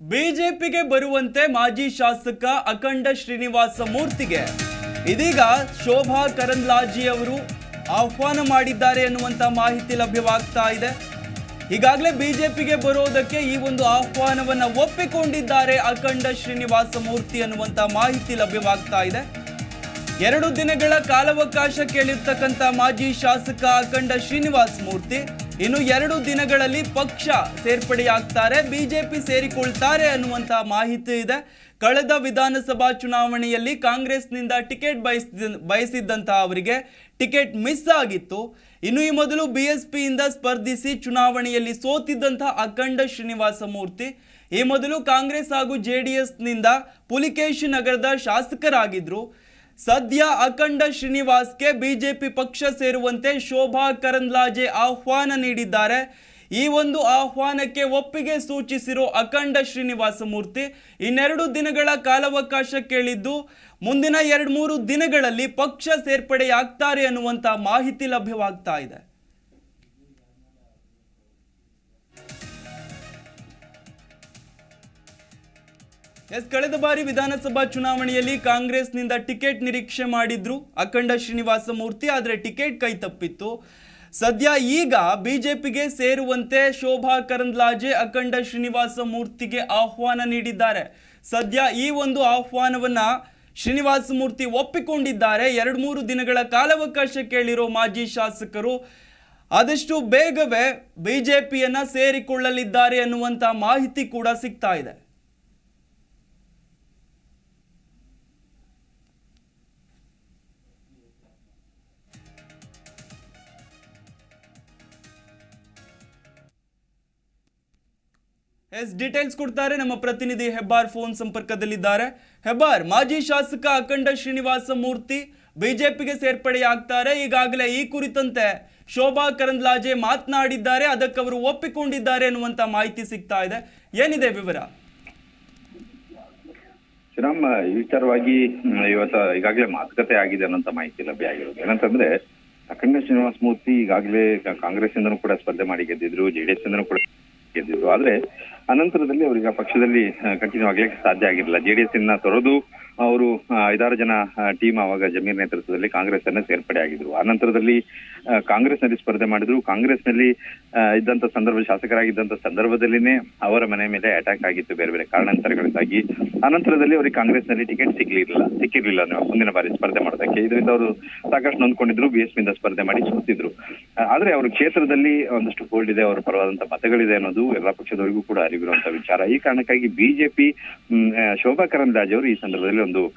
ಬಿಜೆಪಿಗೆ ಬರುವಂತೆ ಮಾಜಿ ಶಾಸಕ ಅಖಂಡ ಶ್ರೀನಿವಾಸ ಮೂರ್ತಿಗೆ. ಇದೀಗ ಶೋಭಾ ಕರಂದ್ಲಾಜಿ ಅವರು ಆಹ್ವಾನ ಮಾಡಿದ್ದಾರೆ ಎನ್ನುವಂತ ಮಾಹಿತಿ ಲಭ್ಯವಾಗ್ತಾ ಇದೆ. ಈಗಾಗಲೇ ಬಿಜೆಪಿಗೆ ಬರೋದಕ್ಕೆ ಈ ಒಂದು ಆಹ್ವಾನವನ್ನು ಒಪ್ಪಿಕೊಂಡಿದ್ದಾರೆ ಅಖಂಡ ಶ್ರೀನಿವಾಸ ಮೂರ್ತಿ ಅನ್ನುವಂಥ ಮಾಹಿತಿ ಲಭ್ಯವಾಗ್ತಾ ಇದೆ. ಎರಡು ದಿನಗಳ ಕಾಲಾವಕಾಶ ಕೇಳಿರ್ತಕ್ಕಂಥ ಮಾಜಿ ಶಾಸಕ ಅಖಂಡ ಶ್ರೀನಿವಾಸ ಮೂರ್ತಿ ಇನ್ನು ಎರಡು ದಿನಗಳಲ್ಲಿ ಪಕ್ಷ ಸೇರ್ಪಡೆಯಾಗ್ತಾರೆ, ಬಿಜೆಪಿ ಸೇರಿಕೊಳ್ತಾರೆ ಅನ್ನುವಂತಹ ಮಾಹಿತಿ ಇದೆ. ಕಳೆದ ವಿಧಾನಸಭಾ ಚುನಾವಣೆಯಲ್ಲಿ ಕಾಂಗ್ರೆಸ್ನಿಂದ ಟಿಕೆಟ್ ಬಯಸಿದ ಬಯಸಿದ್ದಂತಹ ಅವರಿಗೆ ಟಿಕೆಟ್ ಮಿಸ್ ಆಗಿತ್ತು. ಇನ್ನು ಈ ಮೊದಲು ಬಿ ಎಸ್ ಪಿಯಿಂದ ಸ್ಪರ್ಧಿಸಿ ಚುನಾವಣೆಯಲ್ಲಿ ಸೋತಿದ್ದಂತಹ ಅಖಂಡ ಶ್ರೀನಿವಾಸ ಮೂರ್ತಿ, ಈ ಮೊದಲು ಕಾಂಗ್ರೆಸ್ ಹಾಗೂ ಜೆ ಡಿ ಎಸ್ನಿಂದ ಪುಲಿಕೇಶಿ ನಗರದ ಶಾಸಕರಾಗಿದ್ರು. ಸದ್ಯ ಅಖಂಡ ಶ್ರೀನಿವಾಸ್ಗೆ ಬಿಜೆಪಿ ಪಕ್ಷ ಸೇರುವಂತೆ ಶೋಭಾ ಕರಂದ್ಲಾಜೆ ಆಹ್ವಾನ ನೀಡಿದ್ದಾರೆ. ಈ ಒಂದು ಆಹ್ವಾನಕ್ಕೆ ಒಪ್ಪಿಗೆ ಸೂಚಿಸಿರೋ ಅಖಂಡ ಶ್ರೀನಿವಾಸ ಮೂರ್ತಿ ಇನ್ನೆರಡು ದಿನಗಳ ಕಾಲಾವಕಾಶ ಕೇಳಿದ್ದು, ಮುಂದಿನ ಎರಡು ಮೂರು ದಿನಗಳಲ್ಲಿ ಪಕ್ಷ ಸೇರ್ಪಡೆಯಾಗ್ತಾರೆ ಅನ್ನುವಂಥ ಮಾಹಿತಿ ಲಭ್ಯವಾಗ್ತಾ ಇದೆ. ಎಸ್, ಕಳೆದ ಬಾರಿ ವಿಧಾನಸಭಾ ಚುನಾವಣೆಯಲ್ಲಿ ಕಾಂಗ್ರೆಸ್ನಿಂದ ಟಿಕೆಟ್ ನಿರೀಕ್ಷೆ ಮಾಡಿದ್ರು ಅಖಂಡ ಶ್ರೀನಿವಾಸ ಮೂರ್ತಿ, ಆದರೆ ಟಿಕೆಟ್ ಕೈ ತಪ್ಪಿತ್ತು. ಸದ್ಯ ಈಗ ಬಿಜೆಪಿಗೆ ಸೇರುವಂತೆ ಶೋಭಾ ಕರಂದ್ಲಾಜೆ ಅಖಂಡ ಶ್ರೀನಿವಾಸ ಮೂರ್ತಿಗೆ ಆಹ್ವಾನ ನೀಡಿದ್ದಾರೆ. ಸದ್ಯ ಈ ಒಂದು ಆಹ್ವಾನವನ್ನ ಶ್ರೀನಿವಾಸ ಮೂರ್ತಿ ಒಪ್ಪಿಕೊಂಡಿದ್ದಾರೆ. ಎರಡು ಮೂರು ದಿನಗಳ ಕಾಲಾವಕಾಶ ಕೇಳಿರೋ ಮಾಜಿ ಶಾಸಕರು, ಆದಷ್ಟು ಬೇಗವೇ ಬಿಜೆಪಿಯನ್ನ ಸೇರಿಕೊಳ್ಳಲಿದ್ದಾರೆ ಅನ್ನುವಂಥ ಮಾಹಿತಿ ಕೂಡ ಸಿಗ್ತಾ ಇದೆ. ಎಸ್ ಡೀಟೇಲ್ಸ್ ಕೊಡ್ತಾರೆ ನಮ್ಮ ಪ್ರತಿನಿಧಿ ಹೆಬ್ಬಾರ್ ಫೋನ್ ಸಂಪರ್ಕದಲ್ಲಿದ್ದಾರೆ. ಹೆಬ್ಬಾರ್ ಮಾಜಿ ಶಾಸಕ ಅಖಂಡ ಶ್ರೀನಿವಾಸ ಮೂರ್ತಿ ಬಿಜೆಪಿಗೆ ಸೇರ್ಪಡೆಯಾಗ್ತಾರೆ. ಈಗಾಗಲೇ ಈ ಕುರಿತಂತೆ ಶೋಭಾ ಕರಂದ್ಲಾಜೆ ಮಾತನಾಡಿದ್ದಾರೆ. ಅದಕ್ಕೆ ಅವರು ಒಪ್ಪಿಕೊಂಡಿದ್ದಾರೆ ಅನ್ನುವಂತ ಮಾಹಿತಿ ಸಿಗ್ತಾ ಇದೆ. ಏನಿದೆ ವಿವರ? ಶ್ರೀರಾಮ್ ಈ ವಿಚಾರವಾಗಿ ಇವತ್ತ ಈಗಾಗಲೇ ಮಾತುಕತೆ ಆಗಿದೆ ಅನ್ನೋಂತ ಮಾಹಿತಿ ಲಭ್ಯ ಆಗಿರೋದು. ಏನಂತಂದ್ರೆ, ಅಖಂಡ ಶ್ರೀನಿವಾಸ ಮೂರ್ತಿ ಈಗಾಗಲೇ ಕಾಂಗ್ರೆಸ್ ಇಂದನೂ ಕೂಡ ಸ್ಪರ್ಧೆ ಮಾಡಿ ಗೆದ್ದಿದ್ರು ಜೆಡಿಎಸ್ ಇಂದನೂ ಕೂಡ ಗೆದ್ದಿದ್ರು ಆದ್ರೆ ಅನಂತರದಲ್ಲಿ ಅವರಿಗೆ ಪಕ್ಷದಲ್ಲಿ ಕಂಟಿನ್ಯೂ ಆಗ್ಲಿಕ್ಕೆ ಸಾಧ್ಯ ಆಗಿರಲಿಲ್ಲ. ಜೆಡಿಎಸ್ ಇನ್ನ ತೊರೆದು ಅವರು ಐದಾರು ಜನ ಟೀಮ್ ಆವಾಗ ಜಮೀರ್ ನೇತೃತ್ವದಲ್ಲಿ ಕಾಂಗ್ರೆಸ್ ಅನ್ನ ಸೇರ್ಪಡೆ ಆಗಿದ್ರು. ಅನಂತರದಲ್ಲಿ ಕಾಂಗ್ರೆಸ್ನಲ್ಲಿ ಸ್ಪರ್ಧೆ ಮಾಡಿದ್ರು. ಕಾಂಗ್ರೆಸ್ನಲ್ಲಿ ಇದ್ದಂತ ಸಂದರ್ಭ, ಶಾಸಕರಾಗಿದ್ದಂತ ಸಂದರ್ಭದಲ್ಲಿನೇ ಅವರ ಮನೆ ಮೇಲೆ ಅಟ್ಯಾಕ್ ಆಗಿತ್ತು ಬೇರೆ ಬೇರೆ ಕಾರಣಾಂತರಗಳಿಂದಾಗಿ ಅನಂತರದಲ್ಲಿ ಅವರಿಗೆ ಕಾಂಗ್ರೆಸ್ನಲ್ಲಿ ಟಿಕೆಟ್ ಸಿಗ್ಲಿಲ್ಲ ಸಿಕ್ಕಿರ್ಲಿಲ್ಲ. ಮುಂದಿನ ಬಾರಿ ಸ್ಪರ್ಧೆ ಮಾಡೋದಕ್ಕೆ. ಇದರಿಂದ ಅವರು ಸಾಕಷ್ಟು ನೊಂದ್ಕೊಂಡಿದ್ರು. ಬಿ ಎಸ್ ಪಿಯಿಂದ ಸ್ಪರ್ಧೆ ಮಾಡಿ ಸೋತಿದ್ರು. ಆದ್ರೆ ಅವರ ಕ್ಷೇತ್ರದಲ್ಲಿ ಒಂದಷ್ಟು ಹೋಲ್ಡ್ ಇದೆ, ಅವರ ಪರವಾದಂತ ಮತಗಳಿದೆ ಅನ್ನೋದು ಎಲ್ಲಾ ಪಕ್ಷದವರಿಗೂ ಕೂಡ ಅರಿವಿರುವಂತ ವಿಚಾರ. ಈ ಕಾರಣಕ್ಕಾಗಿ ಬಿಜೆಪಿ ಶೋಭಾ ಕರಂದ್ಲಾಜೆ ಅವರು ಈ ಸಂದರ್ಭದಲ್ಲಿ ಒಂದು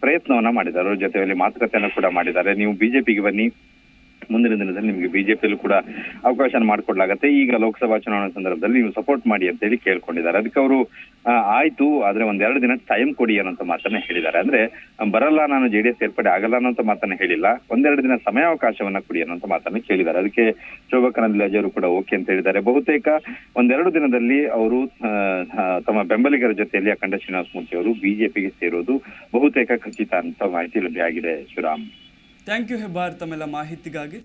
ಪ್ರಯತ್ನವನ್ನ ಮಾಡಿದ್ದಾರೆ. ಅವರ ಜೊತೆಯಲ್ಲಿ ಮಾತುಕತೆಯನ್ನು ಕೂಡ ಮಾಡಿದ್ದಾರೆ. ನೀವು ಬಿಜೆಪಿಗೆ ಬನ್ನಿ. ಮುಂದಿನ ದಿನದಲ್ಲಿ ನಿಮಗೆ ಬಿಜೆಪಿಯಲ್ಲೂ ಕೂಡ ಅವಕಾಶ ಮಾಡಿಕೊಡ್ಲಾಗತ್ತೆ. ಈಗ ಲೋಕಸಭಾ ಚುನಾವಣೆ ಸಂದರ್ಭದಲ್ಲಿ ನೀವು ಸಪೋರ್ಟ್ ಮಾಡಿ ಅಂತ ಹೇಳಿ ಕೇಳ್ಕೊಂಡಿದ್ದಾರೆ. ಅದಕ್ಕೆ ಅವರು ಆಯ್ತು, ಆದ್ರೆ ಒಂದೆರಡು ದಿನ ಟೈಮ್ ಕೊಡಿ ಅನ್ನೋಂತ ಮಾತನ್ನ ಹೇಳಿದ್ದಾರೆ. ಅಂದ್ರೆ, ಬರಲ್ಲ, ನಾನು ಜೆಡಿಎಸ್ ಸೇರ್ಪಡೆ ಆಗಲ್ಲ ಅನ್ನೋಂತ ಮಾತನ್ನ ಹೇಳಿಲ್ಲ. ಒಂದೆರಡು ದಿನ ಸಮಯಾವಕಾಶವನ್ನ ಕೊಡಿ ಅನ್ನೋಂತ ಮಾತನ್ನ ಕೇಳಿದ್ದಾರೆ. ಅದಕ್ಕೆ ಶೋಭಾ ಅವರು ಕೂಡ ಓಕೆ ಅಂತ ಹೇಳಿದ್ದಾರೆ. ಬಹುತೇಕ ಒಂದೆರಡು ದಿನದಲ್ಲಿ ಅವರು ತಮ್ಮ ಬೆಂಬಲಿಗರ ಜೊತೆಯಲ್ಲಿ ಅಖಂಡ ಶ್ರೀನಿವಾಸ ಮೂರ್ತಿ ಅವರು ಬಿಜೆಪಿಗೆ ಸೇರೋದು ಬಹುತೇಕ ಖಚಿತ ಅಂತ ಮಾಹಿತಿ ಲಭ್ಯ ಆಗಿದೆ. ಶಿವರಾಮ್. ಥ್ಯಾಂಕ್ ಯು ಹೆಬ್ಬಾರ್ ತಮ್ಮೆಲ್ಲ ಮಾಹಿತಿಗಾಗಿ.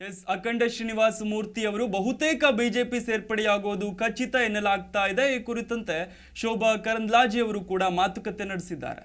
ಎಸ್ ಅಖಂಡ ಶ್ರೀನಿವಾಸ ಮೂರ್ತಿ ಅವರು, ಬಹುತೇಕ ಬಿಜೆಪಿ ಸೇರ್ಪಡೆಯಾಗೋದು ಖಚಿತ ಎನ್ನಲಾಗ್ತಾ ಇದೆ. ಈ ಕುರಿತಂತೆ ಶೋಭಾ ಕರಂದ್ಲಾಜೆ ಅವರು ಕೂಡ ಮಾತುಕತೆ ನಡೆಸಿದ್ದಾರೆ.